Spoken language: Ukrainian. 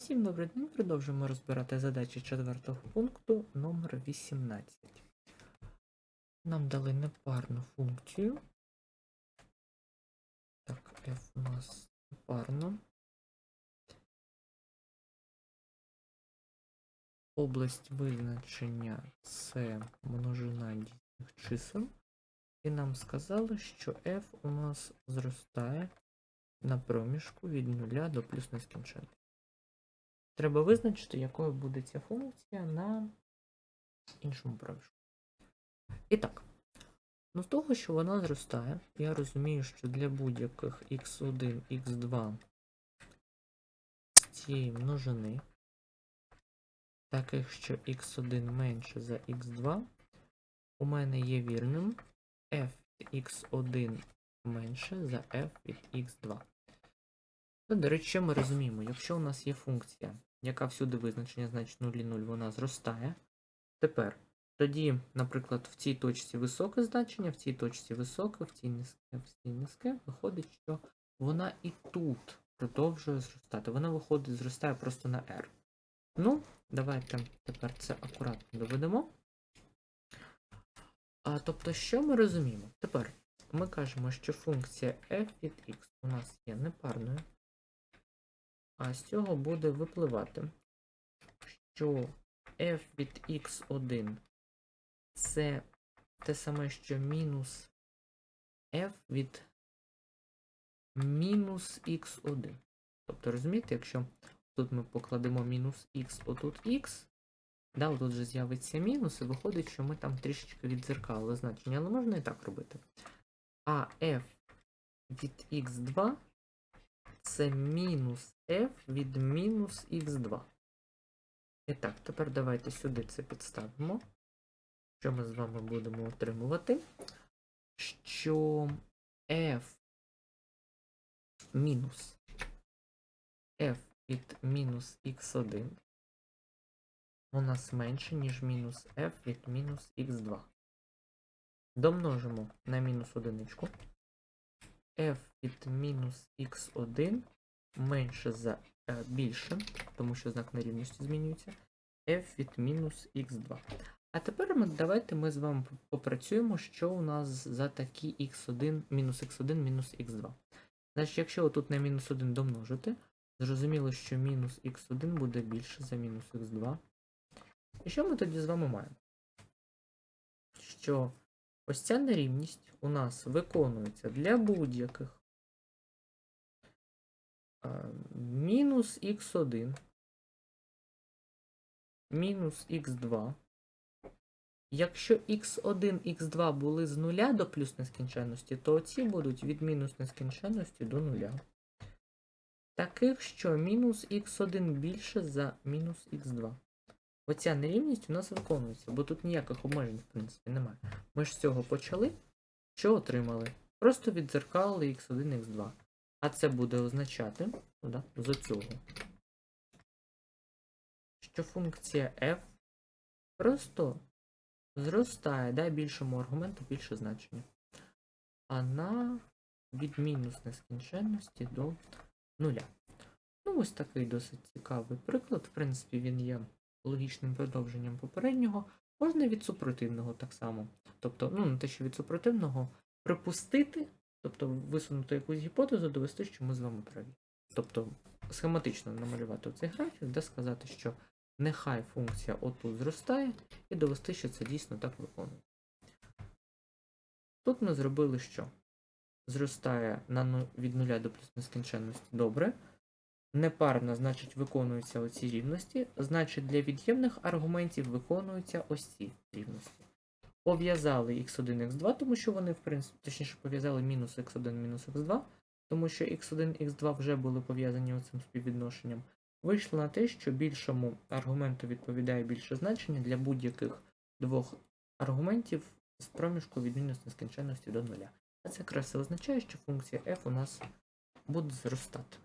Всім добрий день. Продовжуємо розбирати задачі четвертого пункту номер 18. Нам дали непарну функцію. Так, f у нас непарно. Область визначення це множина дійсних чисел. І нам сказали, що f у нас зростає на проміжку від 0 до плюс нескінченності. Треба визначити, якою буде ця функція на іншому проміжку. І так, ну з того, що вона зростає, я розумію, що для будь-яких x1, x2 з цієї множини, таких, що x1 менше за x2, у мене є вірним f від x1 менше за f від x2. Ну, до речі, ми розуміємо, якщо у нас є функція, яка всюди визначення значить 0 і 0, вона зростає. Тепер, тоді, наприклад, в цій точці високе значення, в цій точці високе, в цій низьке, в цій низьке, виходить, що вона і тут продовжує зростати. Вона виходить, зростає просто на R. Ну, давайте тепер це акуратно доведемо. А, тобто, що ми розуміємо? Тепер ми кажемо, що функція f від x у нас є непарною. А з цього буде випливати, що f від x1 це те саме, що мінус f від мінус x1. Тобто, розумієте, якщо тут ми покладемо мінус x, отут x, да, отут же з'явиться мінус, і виходить, що ми там трішечки відзеркали значення, але можна і так робити. А f від x2 це мінус f від мінус x2. І так, тепер давайте сюди це підставимо. Що ми з вами будемо отримувати? Що f мінус f від мінус x1 у нас менше, ніж мінус f від мінус x2. Домножимо на мінус одиничку f від мінус x1 менше за е, більше, тому що знак нерівності змінюється, f від мінус x2. А тепер ми, давайте ми з вами попрацюємо, що у нас за такі x1, мінус x1, мінус x2. Значить, якщо тут на мінус 1 домножити, зрозуміло, що мінус x1 буде більше за мінус x2. І що ми тоді з вами маємо? Що ось ця нерівність у нас виконується для будь-яких мінус х1, мінус х2. Якщо x1, x2 були з нуля до плюс нескінченності, то ці будуть від мінус нескінченності до нуля. Таких, що мінус х1 більше за мінус х2. Оця нерівність у нас виконується, бо тут ніяких обмежень, в принципі, немає. Ми ж з цього почали. Що отримали? Просто віддзеркалили x1, x2. А це буде означати да, з цього, що функція f просто зростає, да, більшому аргументу більше значення. А на від мінус нескінченності до нуля. Ну, ось такий досить цікавий приклад. В принципі, він є логічним продовженням попереднього. Можна від супротивного так само. Тобто, ну, не те, що від супротивного припустити. Тобто висунути якусь гіпотезу, довести, що ми з вами праві. Тобто схематично намалювати цей графік, де сказати, що нехай функція отут зростає, і довести, що це дійсно так виконує. Тут ми зробили що? Зростає на від 0 до плюс нескінченності добре. Непарно, значить, виконуються оці рівності. Значить, для від'ємних аргументів виконуються ось ці рівності. Пов'язали x1, x2, тому що вони, в принципі, точніше, пов'язали мінус x1, мінус x2, тому що x1, x2 вже були пов'язані оцим співвідношенням. Вийшло на те, що більшому аргументу відповідає більше значення для будь-яких двох аргументів з проміжку від мінус нескінченності до нуля. А це якраз означає, що функція f у нас буде зростати.